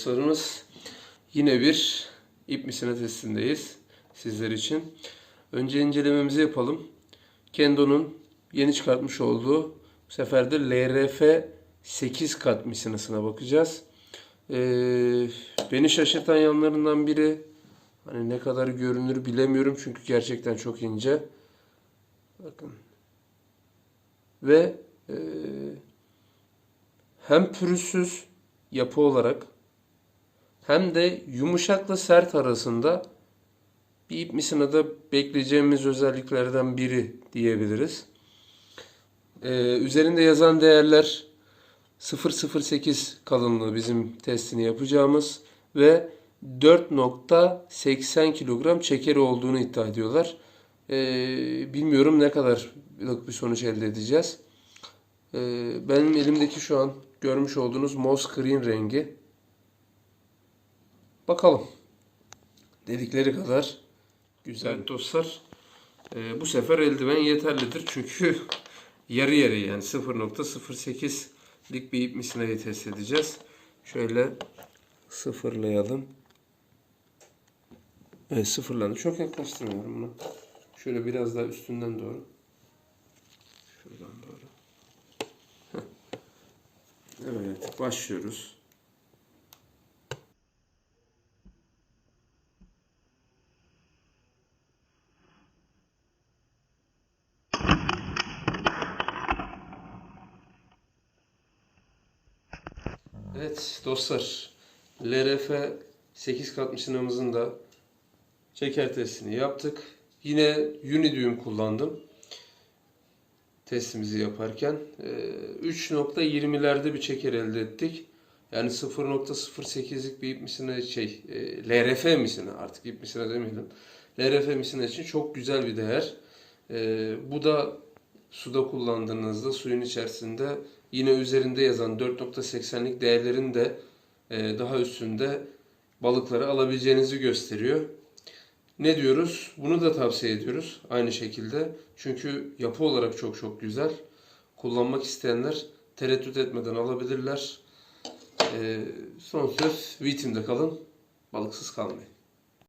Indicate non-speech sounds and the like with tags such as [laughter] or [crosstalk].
dostlarımız. Yine bir ip misina testindeyiz sizler için. Önce incelememizi yapalım. Kendo'nun yeni çıkartmış olduğu bu sefer de LRF 8 kat misinasına bakacağız. Ee, beni şaşırtan yanlarından biri hani ne kadar görünür bilemiyorum çünkü gerçekten çok ince. Bakın. Ve eee hem pürüzsüz yapı olarak hem de yumuşakla sert arasında bir ip misinada bekleyeceğimiz özelliklerden biri diyebiliriz. Ee, üzerinde yazan değerler 0.08 kalınlığı bizim testini yapacağımız ve 4.80 kilogram çekeri olduğunu iddia ediyorlar. Ee, bilmiyorum ne kadarlık bir sonuç elde edeceğiz. Ee, benim elimdeki şu an görmüş olduğunuz moss green rengi. Bakalım. Dedikleri kadar güzel dostlar. Ee, bu sefer eldiven yeterlidir çünkü [laughs] yarı yarı yani 0.08'lik bir ip misinayı test edeceğiz. Şöyle sıfırlayalım. Evet sıfırlandı. Çok yaklaştırmıyorum bunu. Şöyle biraz daha üstünden doğru. Şuradan doğru. Evet, başlıyoruz. Evet dostlar, LRF 8 kat misinamızın da çeker testini yaptık. Yine Unidüğüm kullandım testimizi yaparken. Ee, 3.20'lerde bir çeker elde ettik. Yani 0.08'lik bir ip misine şey, e, LRF misine artık ip misine demeyelim. LRF misine için çok güzel bir değer. Ee, bu da suda kullandığınızda suyun içerisinde yine üzerinde yazan 4.80'lik değerlerin de e, daha üstünde balıkları alabileceğinizi gösteriyor. Ne diyoruz? Bunu da tavsiye ediyoruz aynı şekilde. Çünkü yapı olarak çok çok güzel. Kullanmak isteyenler tereddüt etmeden alabilirler. Ee, son söz Vitim'de kalın. Balıksız kalmayın.